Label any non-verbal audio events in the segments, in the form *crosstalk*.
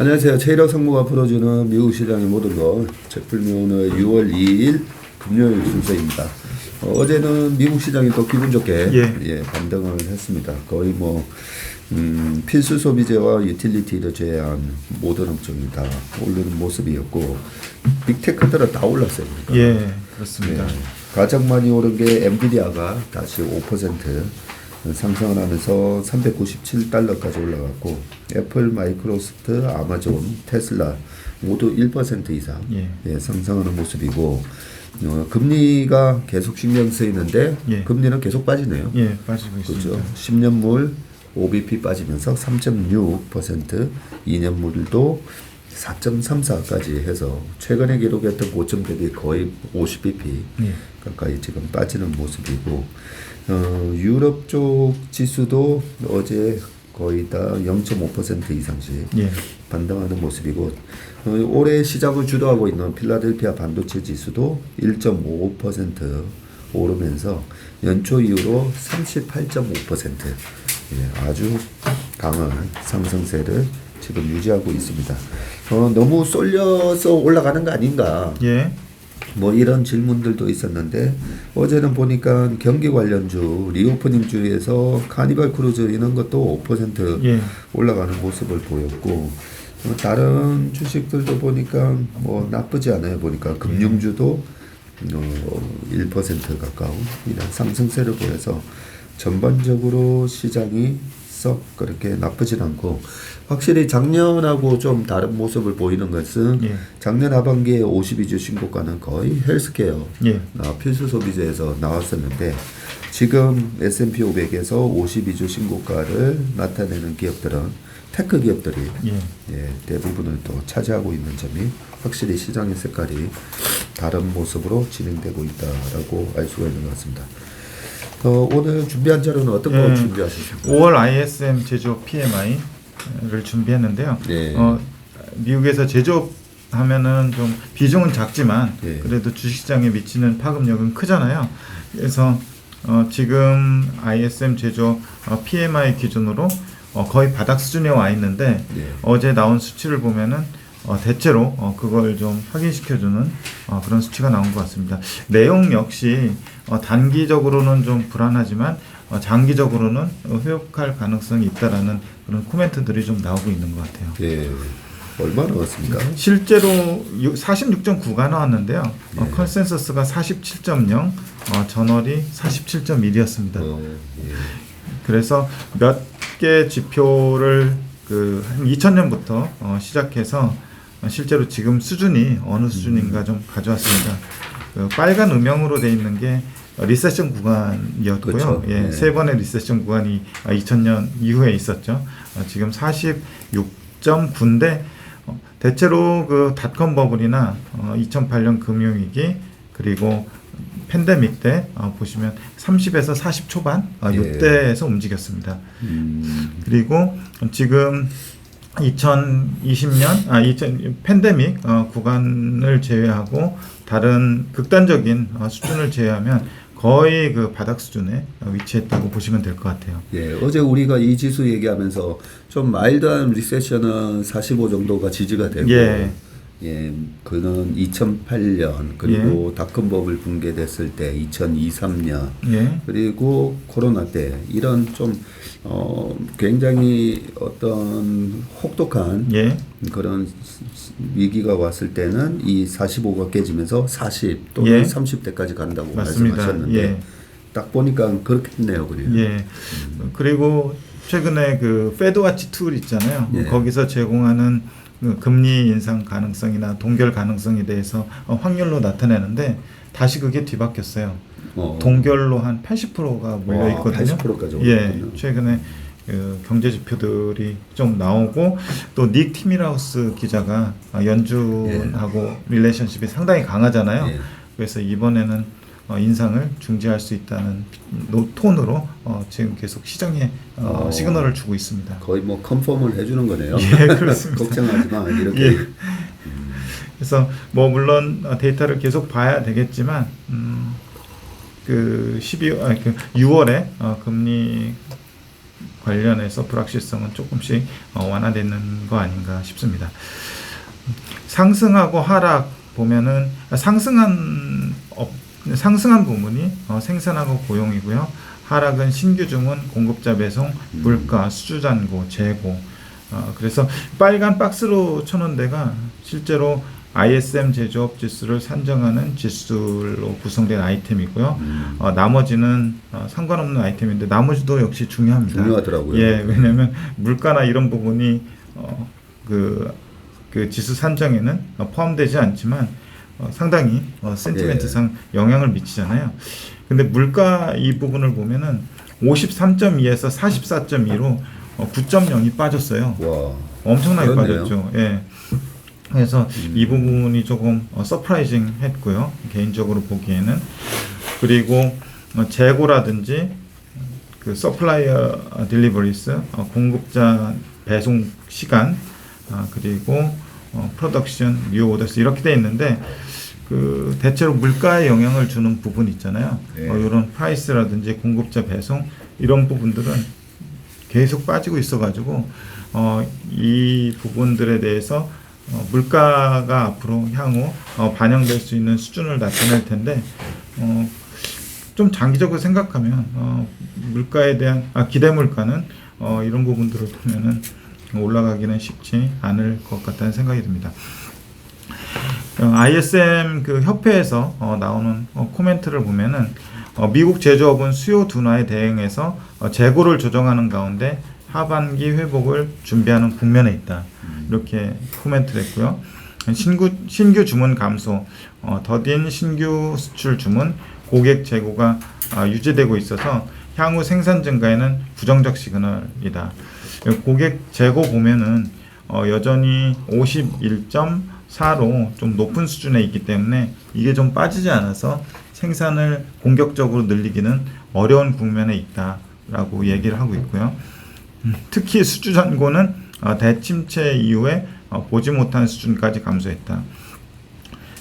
안녕하세요. 최일호 상무가 풀어주는 미국 시장의 모든 것. 책풀미 오늘 6월 2일 금요일 순서입니다. 어, 제는 미국 시장이 또 기분 좋게 예. 반등을 했습니다. 거의 뭐 음, 필수 소비재와 유틸리티를 제외한 모든 업종이 다 오르는 모습이었고 빅테크들은 다 올랐어요. 그러니까. 예, 그렇습니다. 네. 가장 많이 오른 게 엔비디아가 다시 5% 상승을 하면서 397달러까지 올라갔고 애플, 마이크로소프트, 아마존, 테슬라 모두 1% 이상 예. 예, 상승하는 모습이고 어, 금리가 계속 신경 쓰이는데 예. 금리는 계속 빠지네요. 예, 빠지고 있습니다. 그렇죠. 10년물 OBP 빠지면서 3.6%, 2년물도 4.34까지 해서 최근에 기록했던 고점 대비 거의 50bp 예. 가까이 지금 빠지는 모습이고 어, 유럽 쪽 지수도 어제 거의 다 0.5% 이상씩 예. 반등하는 모습이고 어, 올해 시장을 주도하고 있는 필라델피아 반도체 지수도 1.5% 오르면서 연초 이후로 38.5% 예, 아주 강한 상승세를 지금 유지하고 있습니다. 어, 너무 쏠려서 올라가는 거 아닌가? 예. 뭐 이런 질문들도 있었는데 어제는 보니까 경기 관련주 리오프닝 주에서 카니발 크루즈 이런 것도 5% 예. 올라가는 모습을 보였고 어, 다른 주식들도 보니까 뭐 나쁘지 않아요 보니까 금융주도 어, 1% 가까운 이런 상승세를 보여서 전반적으로 시장이 썩 그렇게 나쁘진 않고 확실히 작년하고 좀 다른 모습을 보이는 것은 예. 작년 하반기에 52주 신고가는 거의 헬스케어 예. 아, 필수 소비재에서 나왔었는데 지금 S&P 500에서 52주 신고가를 나타내는 기업들은 테크 기업들이 예. 예, 대부분을 또 차지하고 있는 점이 확실히 시장의 색깔이 다른 모습으로 진행되고 있다라고 알 수가 있는 것 같습니다. 어, 오늘 준비한 자료는 어떤 거 예. 준비하셨습니까? 5월 ISM 제조업 PMI를 준비했는데요. 예. 어, 미국에서 제조업 하면은 좀 비중은 작지만 예. 그래도 주식시장에 미치는 파급력은 크잖아요. 그래서 어, 지금 ISM 제조업 어, PMI 기준으로 어, 거의 바닥 수준에 와 있는데 예. 어제 나온 수치를 보면은 어, 대체로 어, 그걸 좀 확인시켜주는 어, 그런 수치가 나온 것 같습니다. 내용 역시 어, 단기적으로는 좀 불안하지만 어, 장기적으로는 어, 회복할 가능성이 있다라는 그런 코멘트들이 좀 나오고 있는 것 같아요. 예. 얼마 나왔습니까? 실제로 46.9가 나왔는데요. 어, 예. 컨센서스가 47.0, 어, 전월이 47.1이었습니다. 어, 예. 그래서 몇 개 지표를 그한 2000년부터 어, 시작해서 어, 실제로 지금 수준이 어느 수준인가 좀 가져왔습니다. 그 빨간 음영으로 돼 있는 게 어, 리세션 구간이었고요. 그렇죠. 예, 네. 세 번의 리세션 구간이 2000년 이후에 있었죠. 어, 지금 46.9인데 어, 대체로 그 닷컴 버블이나 어, 2008년 금융위기 그리고 팬데믹 때 어, 보시면 30에서 40 초반 어, 예. 이때에서 움직였습니다. 음, 그리고 지금 2020년 아 2000, 팬데믹 어, 구간을 제외하고 다른 극단적인 어, 수준을 제외하면 거의 그 바닥 수준에 어, 위치했다고 보시면 될 것 같아요. 예, 어제 우리가 이 지수 얘기하면서 좀 마일드한 리세션은 45 정도가 지지가 되고 예. 예, 그는 2008년 그리고 닷컴 버블 붕괴됐을 때 2002, 3년 예. 그리고 코로나 때 이런 좀 어, 굉장히 어떤 혹독한 예. 그런 위기가 왔을 때는 이 45가 깨지면서 40 또는 예. 30대까지 간다고 맞습니다. 말씀하셨는데 예. 딱 보니까 그렇겠네요, 그래요. 예. 그리고 최근에 그 페드와치 툴 있잖아요. 예. 거기서 제공하는 그 금리 인상 가능성이나 동결 가능성에 대해서 어, 확률로 나타내는데 다시 그게 뒤바뀌었어요. 어. 동결로 한 80%가 몰려 와, 있거든요. 80%까지 예. 최근에 그 경제 지표들이 좀 나오고 또 닉 티미라우스 기자가 아, 연준하고 릴레이션십이 상당히 강하잖아요. 예. 그래서 이번에는 어, 인상을 중지할 수 있다는 노- 톤으로 어, 지금 계속 시장에 어, 어. 시그널을 주고 있습니다. 거의 뭐 컨펌을 해주는 거네요. 예, 그렇습니다. *laughs* 걱정하지 마 이렇게. 예. 그래서 뭐 물론 어, 데이터를 계속 봐야 되겠지만 음, 그 12월 아니 그 6월에 어, 금리 관련해서 불확실성은 조금씩 어, 완화되는 거 아닌가 싶습니다. 상승하고 하락 보면은 상승한 업, 상승한 부분이 어, 생산하고 고용이고요. 하락은 신규 주문, 공급자 배송, 물가, 수주 잔고, 재고. 어, 그래서 빨간 박스로 쳐놓은 데가 실제로 ISM 제조업 지수를 산정하는 지수로 구성된 아이템이고요. 음. 어, 나머지는 어, 상관없는 아이템인데 나머지도 역시 중요합니다. 중요하더라고요. 예, 왜냐하면 물가나 이런 부분이 어, 그, 그 지수 산정에는 어, 포함되지 않지만 어, 상당히 어, 센티멘트상 영향을 미치잖아요. 근데 물가 이 부분을 보면은 53.2에서 44.2로 어, 9.0이 빠졌어요. 와. 엄청나게 그렇네요. 빠졌죠. 예. 그래서 이 부분이 조금 어, 서프라이징 했고요. 개인적으로 보기에는. 그리고 어, 재고라든지 그 서플라이어 딜리버리스 어, 공급자 배송 시간 아, 그리고 어, 프로덕션 뉴 오더스 이렇게 돼 있는데 그 대체로 물가에 영향을 주는 부분 있잖아요. 네. 어, 이런 프라이스라든지 공급자 배송 이런 부분들은 계속 빠지고 있어가지고 어, 이 부분들에 대해서 어, 물가가 앞으로 향후 어, 반영될 수 있는 수준을 나타낼 텐데 어, 좀 장기적으로 생각하면 어, 물가에 대한 아, 기대 물가는 어, 이런 부분들을 보면은 올라가기는 쉽지 않을 것 같다는 생각이 듭니다. 어, ISM 그 협회에서 어, 나오는 어, 코멘트를 보면은 어, 미국 제조업은 수요 둔화에 대응해서 어, 재고를 조정하는 가운데 하반기 회복을 준비하는 국면에 있다. 이렇게 코멘트를 했고요. 신규, 신규 주문 감소, 어, 더딘 신규 수출 주문, 고객 재고가 아, 유지되고 있어서 향후 생산 증가에는 부정적 시그널이다. 고객 재고 보면은 어, 여전히 51.4로 좀 높은 수준에 있기 때문에 이게 좀 빠지지 않아서 생산을 공격적으로 늘리기는 어려운 국면에 있다라고 얘기를 하고 있고요. 음, 특히 수주 잔고는 어, 대침체 이후에 어, 보지 못한 수준까지 감소했다.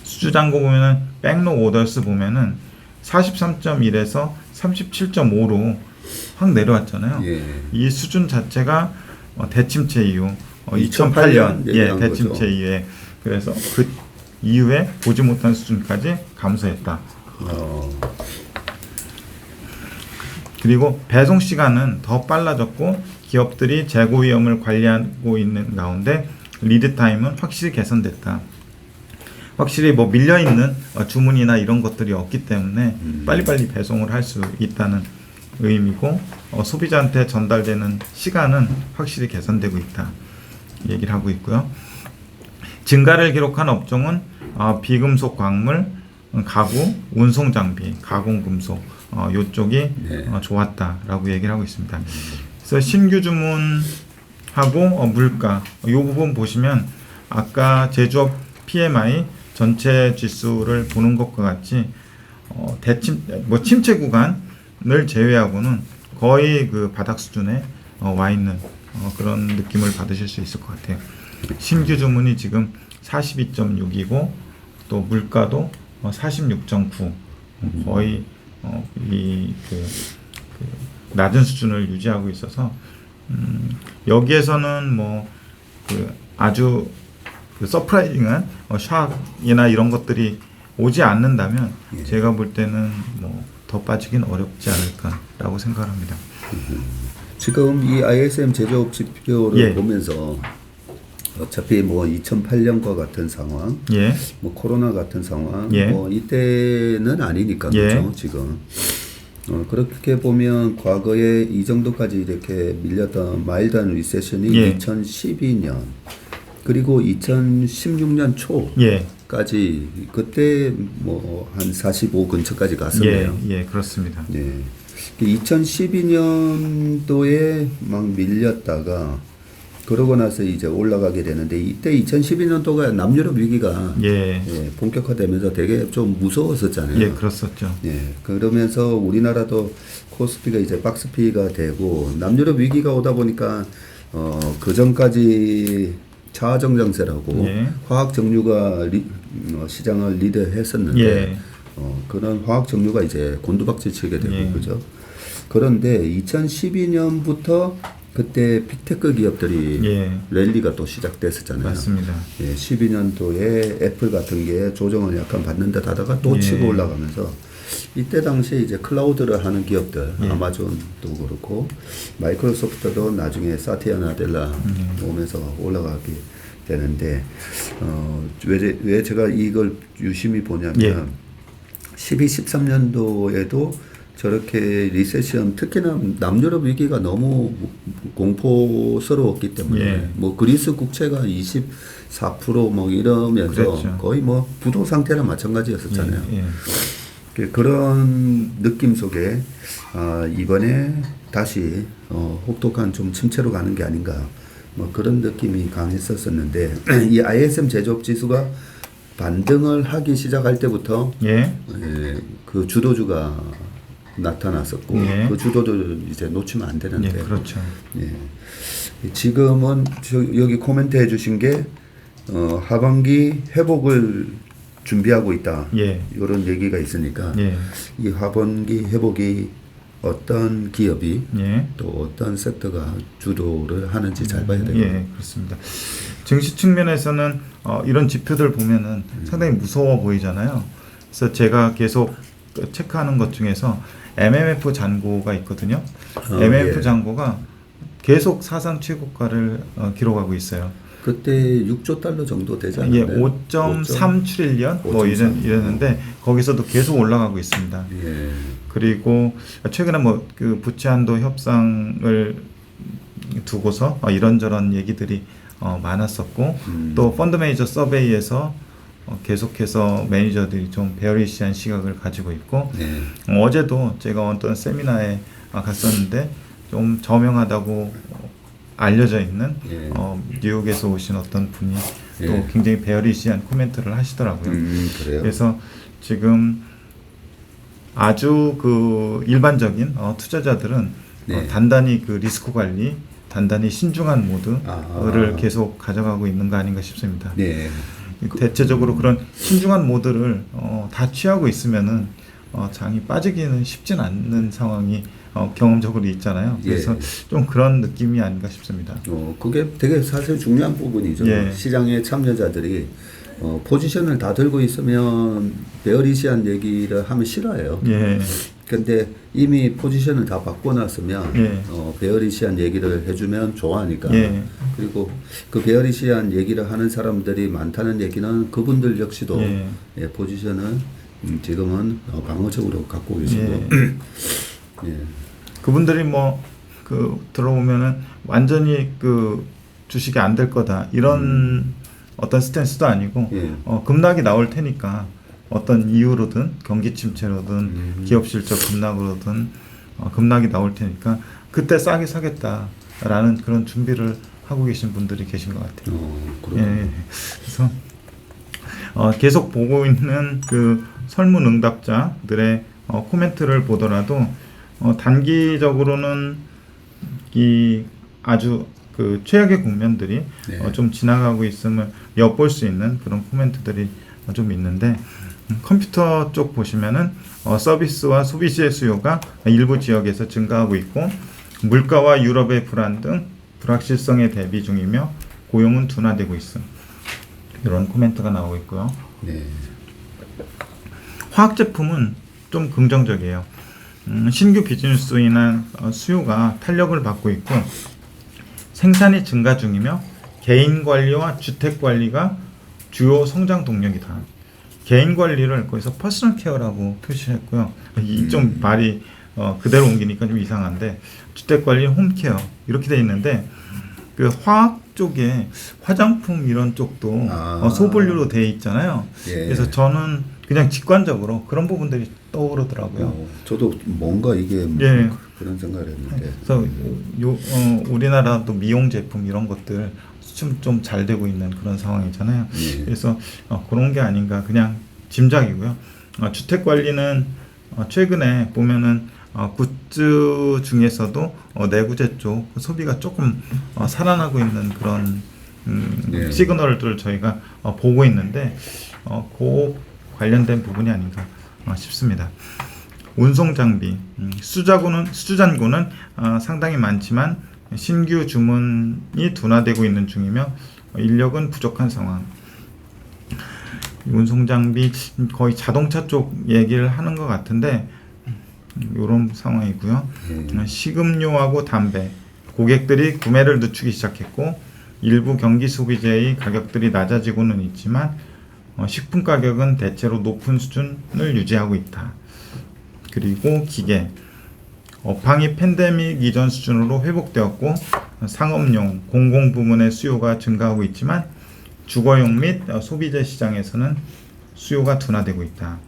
수주 잔고 보면은 백로 오더스 보면은 43.1에서 37.5로 확 내려왔잖아요. 예. 이 수준 자체가 어, 대침체 이후 어, 2008년 2008년 예 대침체 거죠. 이후에 그래서 그 이후에 보지 못한 수준까지 감소했다. 어. 그리고 배송 시간은 더 빨라졌고 기업들이 재고 위험을 관리하고 있는 가운데 리드 타임은 확실히 개선됐다. 확실히 뭐 밀려 있는 어, 주문이나 이런 것들이 없기 때문에 빨리빨리 배송을 할 수 있다는 의미고 어, 소비자한테 전달되는 시간은 확실히 개선되고 있다. 얘기를 하고 있고요. 증가를 기록한 업종은 어, 비금속 광물, 음, 가구, 운송 장비, 가공 금속 어, 요쪽이 네. 어, 좋았다라고 얘기를 하고 있습니다. 그래서 신규 주문하고 어, 물가 이 부분 보시면 아까 제조업 PMI 전체 지수를 보는 것과 같이 어, 대침 뭐 침체 구간 을 제외하고는 거의 그 바닥 수준에 어, 와 있는 어, 그런 느낌을 받으실 수 있을 것 같아요. 신규 주문이 지금 42.6이고 또 물가도 어, 46.9 거의 어, 이그 그 낮은 수준을 유지하고 있어서 음, 여기에서는 뭐 그 아주 그 서프라이징한 어, 샥이나 이런 것들이 오지 않는다면 예. 제가 볼 때는 뭐 더 빠지긴 어렵지 않을까라고 생각합니다. 지금 이 ISM 제조업 지표를 예. 보면서 어차피 뭐 2008년과 같은 상황, 예, 뭐 코로나 같은 상황, 예. 뭐 이때는 아니니까 예. 그렇죠 지금. 어, 그렇게 보면 과거에 이 정도까지 이렇게 밀렸던 마일드한 리세션이 예. 2012년 그리고 2016년 예, 초까지 그때 뭐 한 45 근처까지 갔었네요. 예, 예, 그렇습니다. 네. 2012년도에 막 밀렸다가 그러고 나서 이제 올라가게 되는데 이때 2012년도가 남유럽 위기가 예, 예, 본격화되면서 되게 좀 무서웠었잖아요. 예, 그렇었죠. 예, 그러면서 우리나라도 코스피가 이제 박스피가 되고 남유럽 위기가 오다 보니까 어, 그 전까지 자화정장세라고 예. 화학 정류가 리, 어, 시장을 리드했었는데 예. 어, 그런 화학 정류가 이제 곤두박질 치게 되고 예. 그죠. 그런데 2012년부터 그때 빅테크 기업들이 예. 랠리가 또 시작됐었잖아요. 맞습니다. 예, 12년도에 애플 같은 게 조정을 약간 받는 듯 하다가 또 예. 치고 올라가면서 이때 당시에 이제 클라우드를 하는 기업들 예. 아마존도 그렇고 마이크로소프트도 나중에 사티아 나델라 음. 오면서 올라가게 되는데 어, 왜, 왜 제가 이걸 유심히 보냐면 예. 12, 13년도에도 저렇게 리세션 특히나 남유럽 위기가 너무 공포스러웠기 때문에 예. 뭐 그리스 국채가 24%뭐 이러면서 그랬죠. 거의 뭐 부도 상태랑 마찬가지였었잖아요. 예, 예. 그- 그런 느낌 속에 아, 이번에 다시 어, 혹독한 좀 침체로 가는 게 아닌가 뭐 그런 느낌이 강했었었는데 *clears throat* 이 ISM 제조업 지수가 반등을 하기 시작할 때부터 예. 예, 그 주도주가 나타났었고 예. 그 주도주를 이제 놓치면 안 되는데 예, 그렇죠. 예. 지금은 저 여기 코멘트 해주신 게 어, 하반기 회복을 준비하고 있다. 예. 이런 얘기가 있으니까 예. 이 하반기 회복이 어떤 기업이 예. 또 어떤 섹터가 주도를 하는지 잘 봐야 되고 예, 그렇습니다. 증시 측면에서는 어, 이런 지표들 보면은 상당히 무서워 보이잖아요. 그래서 제가 계속 체크하는 것 중에서 MMF 잔고가 있거든요. 어, MMF 예. 잔고가 계속 사상 최고가를 어, 기록하고 있어요. 그때 6조 달러 정도 되지 이게 않나요? 5.3 트릴리언 뭐 5.3. 이런 이랬는데 거기서도 계속 올라가고 있습니다. 예. 그리고 최근에 뭐 그 부채 한도 협상을 두고서 어, 이런저런 얘기들이 어, 많았었고 음. 또 펀드 매니저 서베이에서 어, 계속해서 매니저들이 좀 베어리시한 시각을 가지고 있고 네. 어, 어제도 제가 어떤 세미나에 아, 갔었는데 좀 저명하다고 어, 알려져 있는 예. 어, 뉴욕에서 오신 어떤 분이 또 예. 굉장히 베어리시한 코멘트를 하시더라고요. 음. 그래서 지금 아주 그 일반적인 어, 투자자들은 네. 어, 단단히 그 리스크 관리, 단단히 신중한 모드를 아. 계속 가져가고 있는 거 아닌가 싶습니다. 네. 대체적으로 그 런 신중한 모드를 어, 다 취하고 있으면은 어, 장이 빠지기는 쉽진 않는 상황이 어, 경험적으로 있잖아요. 예. 그래서 좀 그런 느낌이 아닌가 싶습니다. 어, 그게 되게 사실 중요한 부분이죠. 예. 시장의 참여자들이 어, 포지션을 다 들고 있으면 베어리시한 얘기를 하면 싫어해요. 예, 근데 이미 포지션을 다 바꿔놨으면 예. 어, 베어리시한 얘기를 해주면 좋아하니까. 예. 그리고 그 베어리시한 얘기를 하는 사람들이 많다는 얘기는 그분들 역시도 예. 예, 포지션을 음, 지금은 어, 방어적으로 갖고 계시고. 예. *clears throat* 그분들이 뭐 그 들어오면은 완전히 그 주식이 안 될 거다 이런 어떤 스탠스도 아니고 예. 어, 급락이 나올 테니까 어떤 이유로든 경기 침체로든 음. 기업 실적 급락으로든 어, 급락이 나올 테니까 그때 싸게 사겠다라는 그런 준비를 하고 계신 분들이 계신 것 같아요. 어, 예. 예. 그래서 어, 계속 보고 있는 그 설문응답자들의 어, 코멘트를 보더라도 어, 단기적으로는 이 아주 그 최악의 국면들이 네. 어, 좀 지나가고 있음을 엿볼 수 있는 그런 코멘트들이 어, 좀 있는데 음, 컴퓨터 쪽 보시면은 어, 서비스와 소비시의 수요가 일부 지역에서 증가하고 있고 물가와 유럽의 불안 등 불확실성에 대비 중이며 고용은 둔화되고 있음 이런 코멘트가 나오고 있고요. 네. 화학 제품은 좀 긍정적이에요. 음, 신규 비즈니스로 인한 어, 수요가 탄력을 받고 있고 생산이 증가 중이며 개인 관리와 주택 관리가 주요 성장 동력이다. 개인 관리를 거기서 퍼스널 케어라고 표시했고요. 이좀 말이 어, 그대로 옮기니까 좀 이상한데 주택 관리 홈 케어 이렇게 돼 있는데 그 화학 쪽에 화장품 이런 쪽도 아. 어, 소분류로 돼 있잖아요. 예. 그래서 저는 그냥 직관적으로 그런 부분들이 떠오르더라고요. 어, 저도 뭔가 이게 뭐 예. 그런 생각을 했는데. 그래서 요 어, 우리나라도 미용 제품 이런 것들 좀 잘 되고 있는 그런 상황이잖아요. 예. 그래서 어, 그런 게 아닌가 그냥 짐작이고요. 어, 주택 관리는 어, 최근에 보면은 어, 굿즈 중에서도 어, 내구재 쪽 소비가 조금 어, 살아나고 있는 그런 음, 네. 시그널들을 저희가 어, 보고 있는데 어, 그 관련된 부분이 아닌가 어, 싶습니다. 운송 장비, 음, 수자구는 수주잔구는 어, 상당히 많지만 신규 주문이 둔화되고 있는 중이며 인력은 부족한 상황. 이 운송 장비 거의 자동차 쪽 얘기를 하는 것 같은데 이런 상황이고요. 예. 어, 식음료하고 담배 고객들이 구매를 늦추기 시작했고 일부 경기 소비재의 가격들이 낮아지고는 있지만 어, 식품 가격은 대체로 높은 수준을 유지하고 있다. 그리고 기계 업황이 팬데믹 이전 수준으로 회복되었고 상업용 공공 부문의 수요가 증가하고 있지만 주거용 및 어, 소비재 시장에서는 수요가 둔화되고 있다.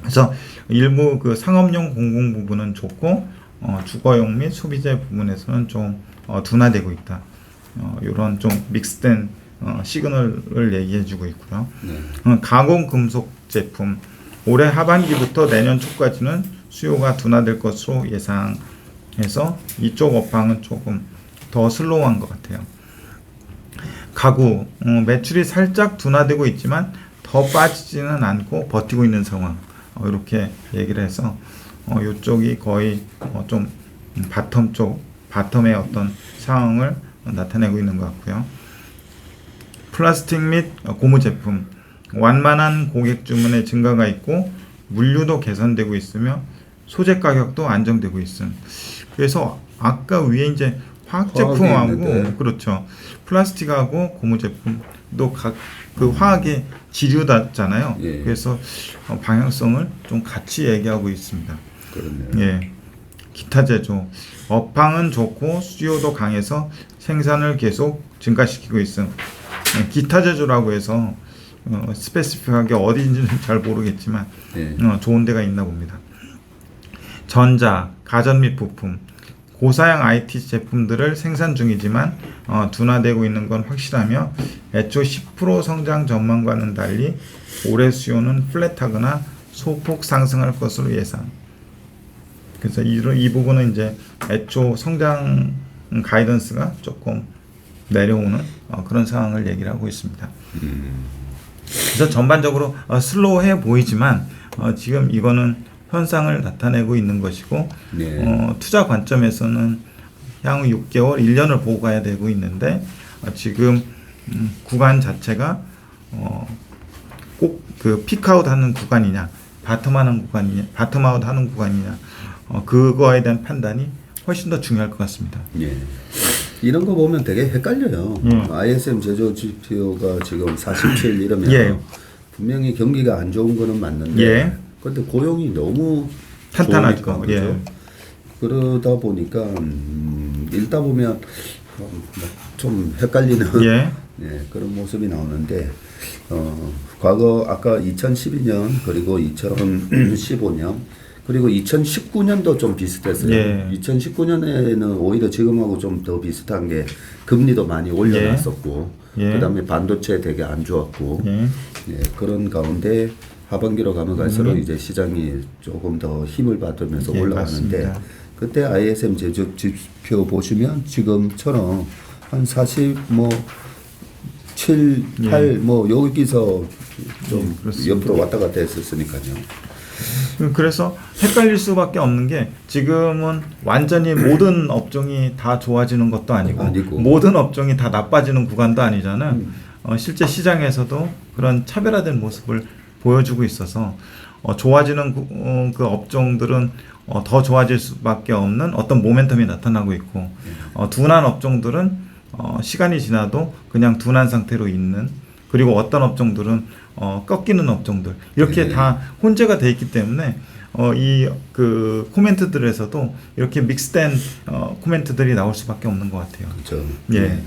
그래서 일부 그 상업용 공공 부분은 좋고 어, 주거용 및 소비재 부분에서는 좀 어, 둔화되고 있다. 어, 이런 좀 믹스된 어, 시그널을 얘기해주고 있고요. 네. 어, 가공 금속 제품 올해 하반기부터 내년 초까지는 수요가 둔화될 것으로 예상해서 이쪽 업황은 조금 더 슬로우한 것 같아요. 가구 어, 매출이 살짝 둔화되고 있지만 더 빠지지는 않고 버티고 있는 상황 어, 이렇게 얘기를 해서 어, 이쪽이 거의 어, 좀 바텀 쪽 바텀의 어떤 상황을 나타내고 있는 것 같고요. 플라스틱 및 고무 제품 완만한 고객 주문의 증가가 있고 물류도 개선되고 있으며 소재 가격도 안정되고 있음. 그래서 아까 위에 이제 화학 제품하고 있는데. 그렇죠. 플라스틱하고 고무 제품도 각 그 화학의 지류다잖아요. 예. 그래서 어, 방향성을 좀 같이 얘기하고 있습니다. 그렇네요. 예. 기타 제조. 업황은 좋고 수요도 강해서 생산을 계속 증가시키고 있음. 예, 기타 제조라고 해서 어, 스페시픽하게 어디인지는 *laughs* 잘 모르겠지만 예. 어, 좋은 데가 있나 봅니다. 전자, 가전 및 부품, 고사양 IT 제품들을 생산 중이지만 어, 둔화되고 있는 건 확실하며 애초 10% 성장 전망과는 달리 올해 수요는 플랫하거나 소폭 상승할 것으로 예상. 그래서 이, 이 부분은 이제 애초 성장 가이던스가 조금 내려오는 어, 그런 상황을 얘기를 하고 있습니다. 그래서 전반적으로 어, 슬로우해 보이지만 어, 지금 이거는 현상을 나타내고 있는 것이고 네. 어, 투자 관점에서는 향후 6개월, 1년을 보고 가야 되고 있는데 어, 지금 음, 구간 자체가 어, 꼭그 피크아웃 하는 구간이냐, 바텀하는 구간이냐, 바텀아웃 하는 구간이냐, 어, 그거에 대한 판단이 훨씬 더 중요할 것 같습니다. 예. 이런 거 보면 되게 헷갈려요. 음. ISM 제조 지표가 지금 47 이러면 예. 분명히 경기가 안 좋은 거는 맞는데 예. 근데 고용이 너무 탄탄하죠. 그죠? 예. 그러다 보니까 음, 읽다 보면 어, 뭐좀 헷갈리는 예. 예, *laughs* 그런 모습이 나오는데 어, 과거 아까 2012년 그리고 2015년 그리고 2019년도 좀 비슷했어요. 예. 2019년에는 오히려 지금하고 좀 더 비슷한 게 금리도 많이 올려놨었고 예. 그다음에 반도체 되게 안 좋았고 예. 예, 그런 가운데 하반기로 가면 갈수록 음. 이제 시장이 조금 더 힘을 받으면서 예, 올라가는데 맞습니다. 그때 ISM 제조 지표 보시면 지금처럼 한 40, 뭐 7, 예. 8, 뭐 여기서 좀 예. 옆으로 왔다 갔다 했었으니까요. 음, 그래서 헷갈릴 수밖에 없는 게 지금은 완전히 *clears throat* 모든 업종이 다 좋아지는 것도 아니고, 아니고. 모든 업종이 다 나빠지는 구간도 아니잖아요. 음. 어, 실제 시장에서도 그런 차별화된 모습을 보여주고 있어서 어, 좋아지는 구- 어, 그 업종들은 어, 더 좋아질 수밖에 없는 어떤 모멘텀이 나타나고 있고 어, 둔한 업종들은 어, 시간이 지나도 그냥 둔한 상태로 있는 그리고 어떤 업종들은 어, 꺾이는 업종들 이렇게 네. 다 혼재가 돼 있기 때문에 어, 이 그 코멘트들에서도 이렇게 믹스된 어, 코멘트들이 나올 수밖에 없는 것 같아요. 그렇죠. 예. 네.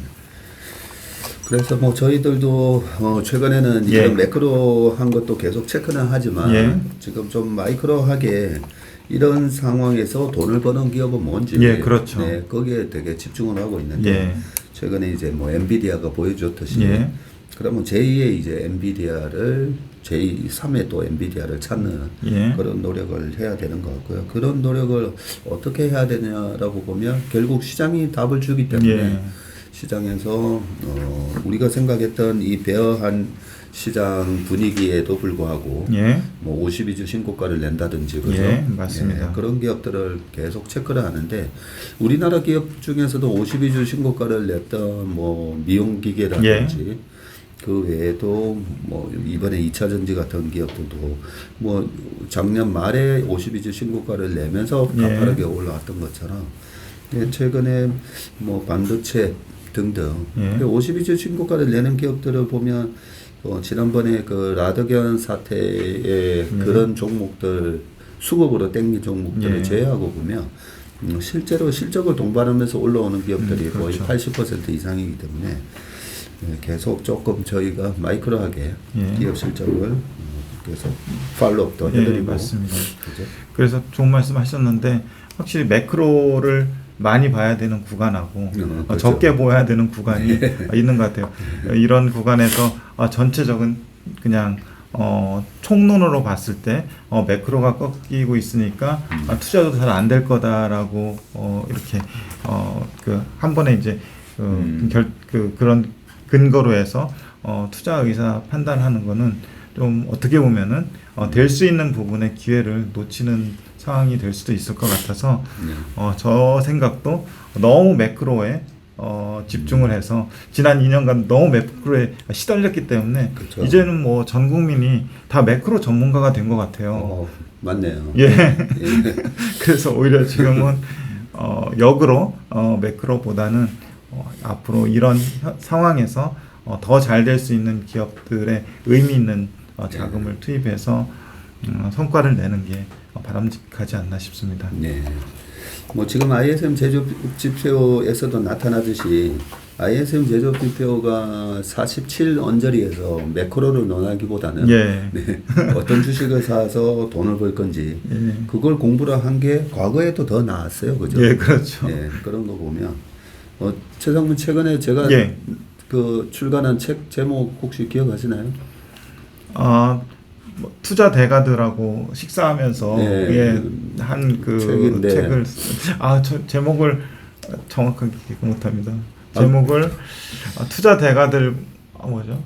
그래서 뭐 저희들도 어 최근에는 예. 이런 매크로한 것도 계속 체크는 하지만 예. 지금 좀 마이크로하게 이런 상황에서 돈을 버는 기업은 뭔지 예, 그렇죠. 네, 거기에 되게 집중을 하고 있는데 예. 최근에 이제 뭐 엔비디아가 보여줬듯이 예. 그러면 제2의 이제 엔비디아를 제2, 3의 또 엔비디아를 찾는 예. 그런 노력을 해야 되는 것 같고요. 그런 노력을 어떻게 해야 되냐라고 보면 결국 시장이 답을 주기 때문에 예. 시장에서 어, 우리가 생각했던 이 베어한 시장 분위기에도 불구하고 예. 뭐 52주 신고가를 낸다든지 그죠? 예, 맞습니다. 예, 그런 기업들을 계속 체크를 하는데 우리나라 기업 중에서도 52주 신고가를 냈던 뭐 미용기계라든지 예. 그 외에도 뭐 이번에 2차 전지 같은 기업들도 뭐 작년 말에 52주 신고가를 내면서 예. 가파르게 올라왔던 것처럼 예, 최근에 뭐 반도체 등등 예. 52주 신고가를 내는 기업들을 보면 어, 지난번에 그 라더견 사태의 그런 종목들 수급으로 땡긴 종목들을 예. 제외하고 보면 음, 실제로 실적을 동반하면서 올라오는 기업들이 음, 그렇죠. 거의 80% 이상이기 때문에 예, 계속 조금 저희가 마이크로하게 예. 기업 실적을 어, 계속 팔로업도 예, 해드리고 맞습니다. 그죠? 그래서 좋은 말씀 하셨는데 확실히 매크로를 많이 봐야 되는 구간하고 음, 어, 그렇죠. 적게 보야 되는 구간이 있는 것 같아요. 어, 이런 구간에서 아, 전체적인 그냥 어, 총론으로 봤을 때 어, 매크로가 꺾이고 있으니까 아, 투자도 잘 안 될 거다라고 어, 이렇게 어, 그 한 번에 이제 그, 음. 결, 그 그런 근거로 해서 어, 투자 의사 판단하는 거는 좀 어떻게 보면은 어, 될 수 있는 부분의 기회를 놓치는 상황이 될 수도 있을 것 같아서 네. 어, 저 생각도 너무 매크로에 어, 집중을 해서 지난 2년간 너무 매크로에 시달렸기 때문에 그렇죠. 이제는 뭐 전 국민이 다 매크로 전문가가 된 것 같아요. 어, 맞네요. 예. 예. *laughs* 그래서 오히려 지금은 어, 역으로 어, 매크로보다는 어, 앞으로 이런 혀- 상황에서 어, 더 잘 될 수 있는 기업들의 의미 있는 어, 자금을 투입해서 음, 성과를 내는 게 어, 바람직하지 않나 싶습니다. 네. 뭐 지금 ISM 제조 지표에서도 나타나듯이 ISM 제조 지표가 47 언저리에서 매크로를 논하기보다는 예. 네, 어떤 주식을 사서 돈을 벌 건지 예. 그걸 공부를 한 게 과거에도 더 나았어요, 그죠? 예, 그렇죠. 예, 그런 거 보면 어, 최상문 최근에 제가 예. 그 출간한 책 제목 혹시 기억하시나요? 아, 뭐 투자 대가들하고 식사하면서 네. 예, 한그 책인데. 책을 아, 저 제목을 정확하게 기억 못합니다. 아. 제목을 아, 투자 대가들 아, 뭐죠?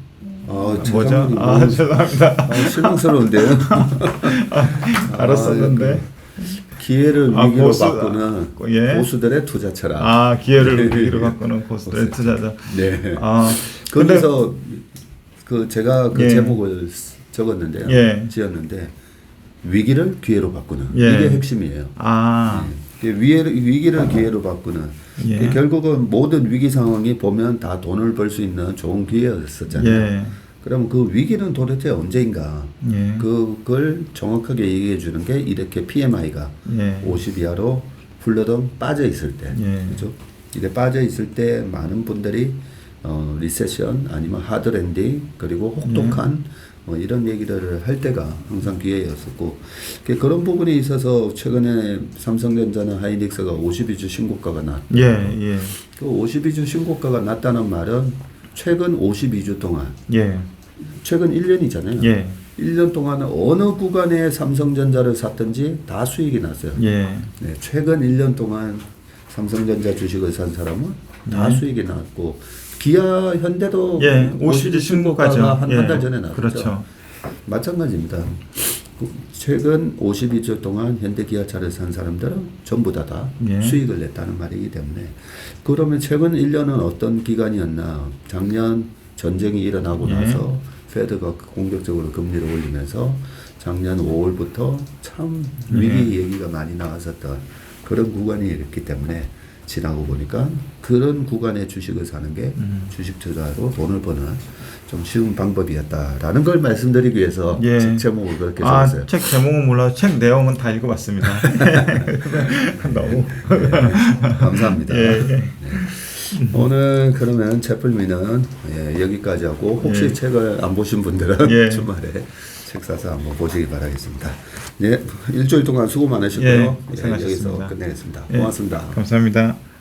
아, 뭐죠? 아, 뭐- 죄송합니다. 아, 실망스러운데요. *laughs* 알았었는데. 기회를 아, 위기로 고수- 바꾸는 예. 고수들의 투자 철학. 아, 기회를 *laughs* 위기로 바꾸는 고스들의 투자자. 네. 아, 거기서 그 제가 그 예. 제목을 쓰- 적었는데요. 예. 지었는데 위기를 기회로 바꾸는 예. 이게 핵심이에요. 아, 예. 위기를, 위기를 기회로 바꾸는 예. 그 결국은 모든 위기 상황이 보면 다 돈을 벌 수 있는 좋은 기회였었잖아요. 예. 그럼 그 위기는 도대체 언제인가? 예. 그걸 정확하게 얘기해 주는 게 이렇게 PMI가 예. 50 이하로 훌러덩 빠져 있을 때, 예. 그죠? 이게 빠져 있을 때 많은 분들이 어, 리세션 아니면 하드랜딩 그리고 혹독한 예. 뭐 이런 얘기를 할 때가 항상 기회였었고 그- 그런 부분에 있어서 최근에 삼성전자나 하이닉스가 52주 신고가가 났. 예, 예. 그 52주 신고가가 났다는 말은 최근 52주 동안 예. 최근 1년이잖아요. 예. 1년 동안 어느 구간에 삼성전자를 샀든지 다 수익이 났어요. 예. 네, 최근 1년 동안 삼성전자 주식을 산 사람은 다 네. 수익이 났고 기아 현대도 예. 50 50주 신고가죠. 한한달 예. 전에 났죠. 그렇죠. 마찬가지입니다. 그 최근 52주 동안 현대 기아차를 산 사람들은 전부 다 다 예. 수익을 냈다는 말이기 때문에 그러면 최근 1년은 어떤 기간이었나? 작년 전쟁이 일어나고 예. 나서 페드가 공격적으로 금리를 올리면서 작년 5월부터 참 위기 얘기가 많이 나왔었던 그런 구간이 있기 때문에 지나고 보니까 그런 구간의 주식을 사는 게 음. 주식 투자로 돈을 버는 좀 쉬운 방법이었다라는 걸 말씀드리기 위해서 예. 책 제목을 그렇게 아, 적었어요. 책 제목은 몰라도 책 내용은 다 읽어봤습니다. *laughs* 너무. 감사합니다. 예, 예. 네. 오늘 그러면 채플미는 예, 여기까지 하고 혹시 예. 책을 안 보신 분들은 예. 주말에 책 사서 한번 보시기 바라겠습니다. 예, 일주일 동안 수고 많으셨고요. 예, 예, 고생하셨습니다. 여기서 끝내겠습니다. 예. 고맙습니다. 감사합니다.